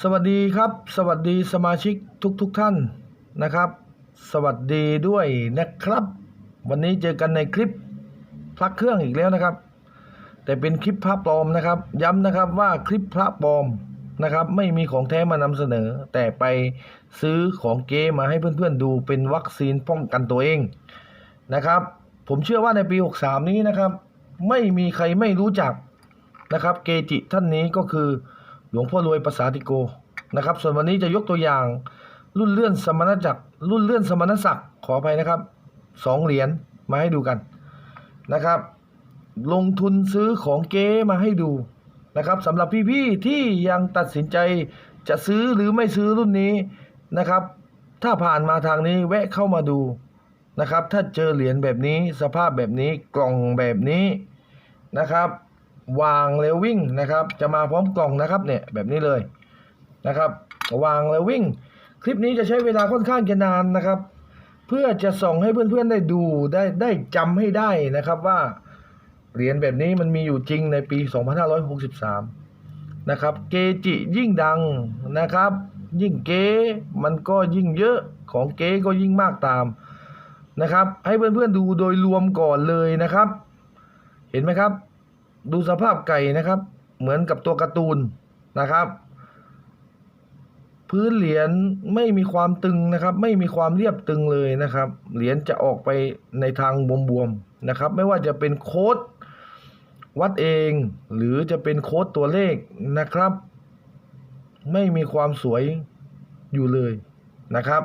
สวัสดีครับ สวัสดีสมาชิกทุกๆทท่านนะครับ สวัสดีด้วยนะครับ วันนี้เจอกันในคลิปพระเครื่องอีกแล้วนะครับ แต่เป็นคลิปพระปลอมนะครับ ย้ำนะครับว่าคลิปพระปลอมนะครับ ไม่มีของแท้มานำเสนอ แต่ไปซื้อของเก๊มาให้เพื่อนๆดูเป็นวัคซีนป้องกันตัวเองนะครับ ผมเชื่อว่าในปี 63 นี้นะครับ ไม่มีใครไม่รู้จักนะครับ เกจิท่านนี้ก็คือ หลวงพ่อรวยภาษาติโกนะครับ ส่วนวันนี้จะยกตัวอย่างรุ่นเลื่อนสมณจักรรุ่นเลื่อนสมณศักดิ์ขออภัยนะครับสองเหรียญมาให้ดูกันนะครับ ลงทุนซื้อของเก๊มาให้ดูนะครับสำหรับพี่ๆที่ยังตัดสินใจจะซื้อหรือไม่ซื้อรุ่นนี้นะครับ ถ้าผ่านมาทางนี้แวะเข้ามาดูนะครับ ถ้าเจอเหรียญแบบนี้สภาพแบบนี้กล่องแบบนี้นะครับ วางแล้ววิ่งนะครับ จะมาพร้อมกล่องนะครับเนี่ยแบบนี้เลยนะครับ วางแล้ววิ่ง คลิปนี้จะใช้เวลาค่อนข้างจะนานนะครับ เพื่อจะส่งให้เพื่อนๆได้ดูได้ได้จำให้ได้นะครับว่าเหรียญแบบนี้มันมีอยู่จริงในปี 2563 นะครับ เกจิยิ่งดังนะครับ ยิ่งเก๊มันก็ยิ่งเยอะของเก๊ก็ยิ่งมากตามนะครับ ให้เพื่อนๆดูโดยรวมก่อนเลยนะครับ เห็นไหมครับ ดูสภาพไก่นะครับ เหมือนกับตัวการ์ตูนนะครับ พื้นเหรียญไม่มีความตึงนะครับ ไม่มีความเรียบตึงเลยนะครับ เหรียญจะออกไปในทางบวมๆนะครับ ไม่ว่าจะเป็นโค้ดวัดเอง หรือจะเป็นโค้ดตัวเลขนะครับ ไม่มีความสวยอยู่เลยนะครับ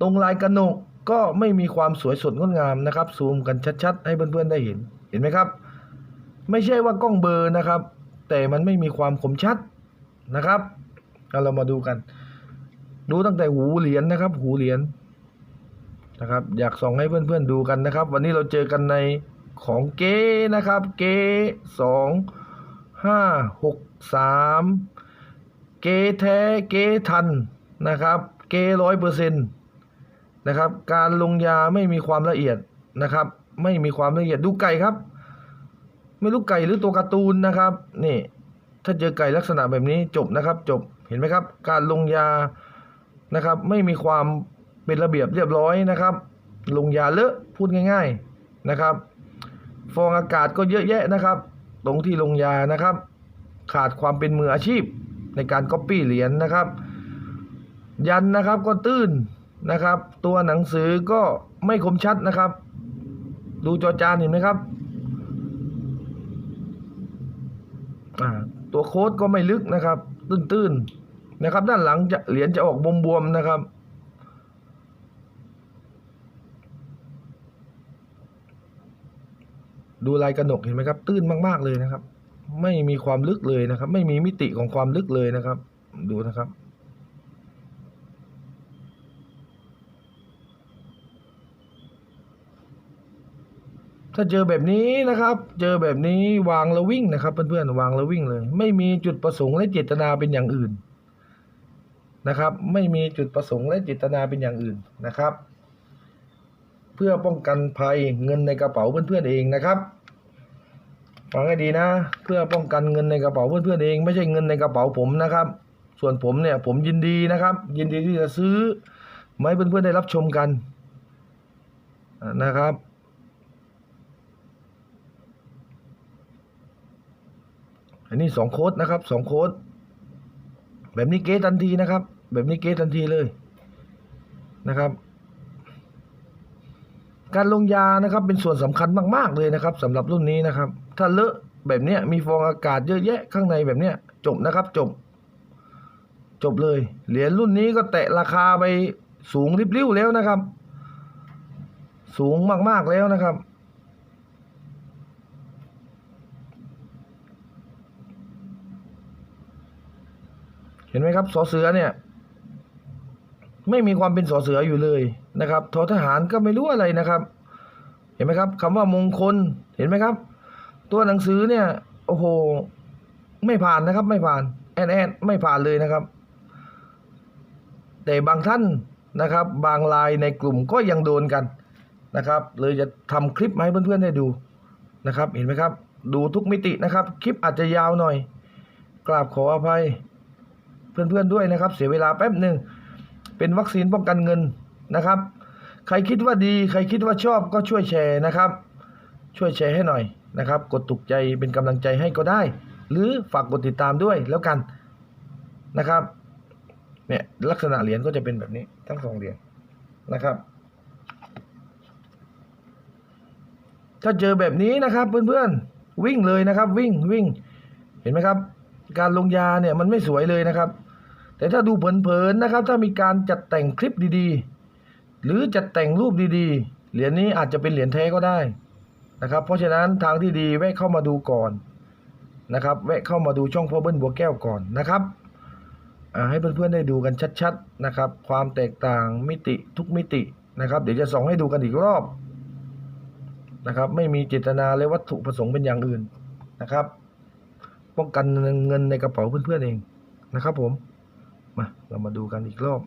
ตรงลายกระหนกก็ไม่มีความสวยสดงดงามนะครับ ซูมกันชัดๆ ให้เพื่อนๆได้เห็นเห็นไหมครับ ไม่ใช่ว่ากล้องเบอร์นะครับ แต่มันไม่มีความคมชัดนะครับเอาเรามาดูกัน ดูตั้งแต่หูเหรียญนะครับ หูเหรียญนะครับ อยากส่องให้เพื่อนๆดูกันนะครับ วันนี้เราเจอกันในของเก๊นะครับ เก๊สองห้าหกสามเก๊แท้เก๊ทันนะครับ เก๊ร้อยเปอร์เซ็นต์นะครับ การลงยาไม่มีความละเอียดนะครับ ไม่มีความละเอียดดูไก่ครับ ไม่รู้ไก่หรือตัวการ์ตูนนะครับ นี่ ถ้าเจอไก่ลักษณะแบบนี้จบนะครับ จบเห็นไหมครับ การลงยานะครับ ไม่มีความเป็นระเบียบเรียบร้อยนะครับ ลงยาเลอะพูดง่าย ๆนะครับ ฟองอากาศก็เยอะแยะนะครับ ตรงที่ลงยานะครับ ขาดความเป็นมืออาชีพในการก๊อปปี้เหรียญนะครับ ยันนะครับก็ตื้นนะครับ ตัวหนังสือก็ไม่คมชัดนะครับ ดูจอจานเห็นไหมครับ อ่า ตัวโค้ดก็ไม่ลึกนะครับ ตื้นๆนะครับ ด้านหลังจะเหรียญจะออกบวมๆนะครับ ดูลายกระหนกเห็นไหมครับ ตื้นมากๆเลยนะครับ ไม่มีความลึกเลยนะครับ ไม่มีมิติของความลึกเลยนะครับ ดูนะครับ ถ้าเจอแบบนี้นะครับ เจอแบบนี้วางแล้ววิ่งนะครับเพื่อนๆวางแล้ววิ่งเลย ไม่มีจุดประสงค์และเจตนาเป็นอย่างอื่นนะครับ ไม่มีจุดประสงค์และเจตนาเป็นอย่างอื่นนะครับ เพื่อป้องกันภัยเงินในกระเป๋าเพื่อนๆเองนะครับฟังให้ดีนะ เพื่อป้องกันเงินในกระเป๋าเพื่อนๆเอง ไม่ใช่เงินในกระเป๋าผมนะครับ ส่วนผมเนี่ยผมยินดีนะครับ ยินดีที่จะซื้อมาให้เพื่อนๆได้รับชมกันนะครับ อันนี้สองโค้ดนะครับสองโค้ดแบบนี้เกทันทีนะครับ แบบนี้เกทันทีเลยนะครับ การลงยานะครับเป็นส่วนสำคัญมากๆเลยนะครับสำหรับรุ่นนี้นะครับ ถ้าเลอะแบบเนี้ยมีฟองอากาศเยอะแยะข้างในแบบเนี้ยจบนะครับจบ จบเลย เหรียญรุ่นนี้ก็แตะราคาไปสูงริบลิ่วแล้วนะครับ สูงมากๆแล้วนะครับ ห็นไหมครับสอเสือเนี่ย ไม่มีความเป็นสอเสืออยู่เลยนะครับทอทหารก็ไม่รู้อะไรนะครับ เห็นไหมครับคำว่ามงคลเห็นไหมครับ ตัวหนังสือเนี่ยโอ้โหไม่ผ่านนะครับ ไม่ผ่านแอนแอนไม่ผ่านเลยนะครับ แต่บางท่านนะครับ บางลายในกลุ่มก็ยังโดนกันนะครับ เลยจะทำคลิปมาให้เพื่อนๆได้ดูนะครับ เห็นไหมครับ ดูทุกมิตินะครับ คลิปอาจจะยาวหน่อยกราบขออภัย เพื่อนๆด้วยนะครับ เสียเวลาแป๊บหนึ่งเป็นวัคซีนป้องกันเงินนะครับ ใครคิดว่าดี ใครคิดว่าชอบก็ช่วยแชร์นะครับ ช่วยแชร์ให้หน่อยนะครับ กดถูกใจเป็นกำลังใจให้ก็ได้ หรือฝากกดติดตามด้วยแล้วกันนะครับเนี่ยลักษณะเหรียญก็จะเป็นแบบนี้ทั้งสองเหรียญนะครับ ถ้าเจอแบบนี้นะครับเพื่อนๆวิ่งเลยนะครับ วิ่งวิ่งเห็นไหมครับ การลงยาเนี่ยมันไม่สวยเลยนะครับ แต่ถ้าดูเผินๆนะครับ ถ้ามีการจัดแต่งคลิปดีๆ หรือจัดแต่งรูปดีๆ เหรียญนี้อาจจะเป็นเหรียญแท้ก็ได้นะครับ เพราะฉะนั้นทางที่ดีแวะเข้ามาดูก่อนนะครับแวะเข้ามาดูช่องพ่อเบิ้ลบัวแก้วก่อนนะครับอ่าให้เพื่อนๆได้ดูกันชัดๆนะครับ ความแตกต่างมิติทุกมิตินะครับ เดี๋ยวจะส่องให้ดูกันอีกรอบนะครับ ไม่มีเจตนาและวัตถุประสงค์เป็นอย่างอื่นนะครับ ป้องกันเงินในกระเป๋าเพื่อนๆเองนะครับผม มาเรามาดูกันอีกรอบ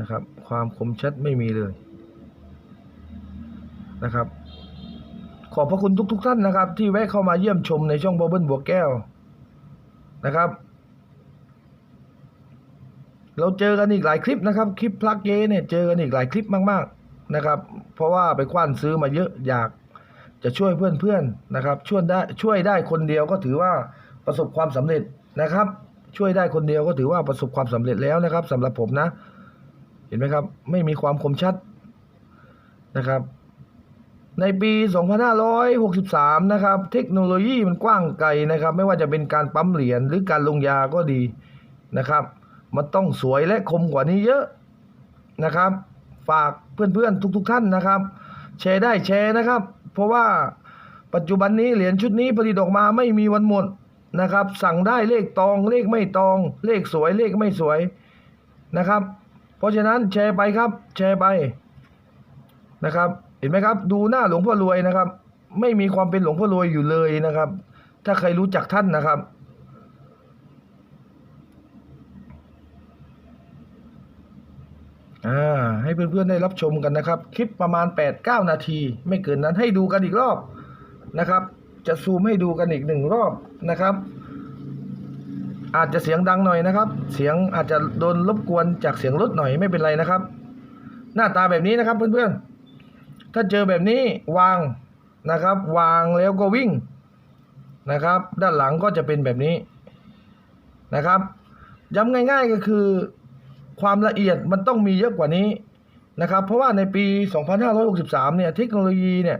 นะครับ ความคมชัดไม่มีเลยนะครับ ขอบพระคุณทุกๆทท่านนะครับ ที่แวะเข้ามาเยี่ยมชมในช่องบ b เบิลบัวแก้วนะครับ เราเจอกันอีกหลายคลิปนะครับ คลิปพลักเยเนี่ยเจอกันอีกหลายคลิปมาก ๆนะครับ เพราะว่าไปคว้านซื้อมาเยอะอยากจะช่วยเพื่อนๆนะครับ ช่วยได้ช่วยได้คนเดียวก็ถือว่าประสบความสำเร็จนะครับ ช่วยได้คนเดียวก็ถือว่าประสบความสำเร็จแล้วนะครับสำหรับผมนะ เห็นไหมครับ ไม่มีความคมชัดนะครับ ในปี 2563 นะครับ เทคโนโลยีมันกว้างไกลนะครับ ไม่ว่าจะเป็นการปั๊มเหรียญหรือการลงยาก็ดีนะครับ มันต้องสวยและคมกว่านี้เยอะนะครับ ฝากเพื่อนๆ ทุก ๆ ท่านนะครับ แชร์ได้แชร์นะครับ เพราะว่าปัจจุบันนี้เหรียญชุดนี้ผลิตออกมาไม่มีวันหมด นะครับ สั่งได้เลขตองเลขไม่ตอง เลขสวยเลขไม่สวยนะครับ เพราะฉะนั้นแชร์ไปครับแชร์ไปนะครับ เห็นไหมครับ ดูหน้าหลวงพ่อรวยนะครับ ไม่มีความเป็นหลวงพ่อรวยอยู่เลยนะครับ ถ้าใครรู้จักท่านนะครับอ่าให้เพื่อนๆได้รับชมกันนะครับ คลิปประมาณ 8-9 นาที ไม่เกินนั้นให้ดูกันอีกรอบนะครับ จะซูมให้ดูกันอีกหนึ่งรอบนะครับ อาจจะเสียงดังหน่อยนะครับ เสียงอาจจะโดนรบกวนจากเสียงรถหน่อยไม่เป็นไรนะครับ หน้าตาแบบนี้นะครับเพื่อนๆ ถ้าเจอแบบนี้วางนะครับ วางแล้วก็วิ่งนะครับ ด้านหลังก็จะเป็นแบบนี้นะครับย้ำง่ายๆก็คือความละเอียดมันต้องมีเยอะกว่านี้นะครับ เพราะว่าในปี 2563 เนี่ยเทคโนโลยีเนี่ย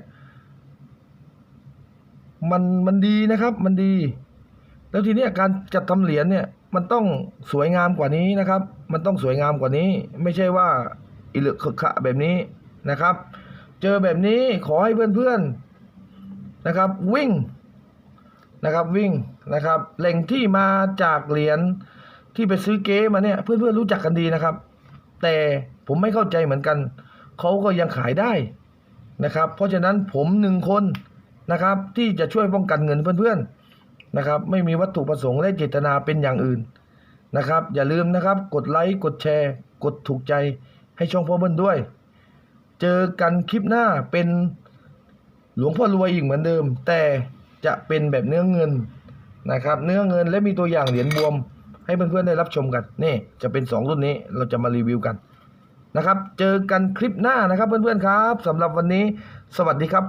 มันมันดีนะครับ มันดี แล้วทีนี้การจัดทำเหรียญเนี่ย มันต้องสวยงามกว่านี้นะครับ มันต้องสวยงามกว่านี้ ไม่ใช่ว่าอิเลึกขะขะแบบนี้นะครับ เจอแบบนี้ขอให้เพื่อนๆนะครับ วิ่งนะครับวิ่งนะครับ แหล่งที่มาจากเหรียญที่ไปซื้อเก๊มาเนี่ย เพื่อนๆรู้จักกันดีนะครับ แต่ผมไม่เข้าใจเหมือนกันเขาก็ยังขายได้นะครับ เพราะฉะนั้นผมหนึ่งคน นะครับ ที่จะช่วยป้องกันเงินเพื่อนๆนะครับ ไม่มีวัตถุประสงค์และเจตนาเป็นอย่างอื่นนะครับ อย่าลืมนะครับ กดไลค์กดแชร์ กดถูกใจให้ช่องพ่อเบิ้ลด้วย เจอกันคลิปหน้าเป็นหลวงพ่อรวยอีกเหมือนเดิม แต่จะเป็นแบบเนื้อเงินนะครับ เนื้อเงินและมีตัวอย่างเหรียญบวม ให้เพื่อนๆได้รับชมกันนี่จะเป็น 2 รุ่นนี้เราจะมารีวิวกันนะครับ เจอกันคลิปหน้านะครับเพื่อนๆครับสำหรับวันนี้ สวัสดีครับ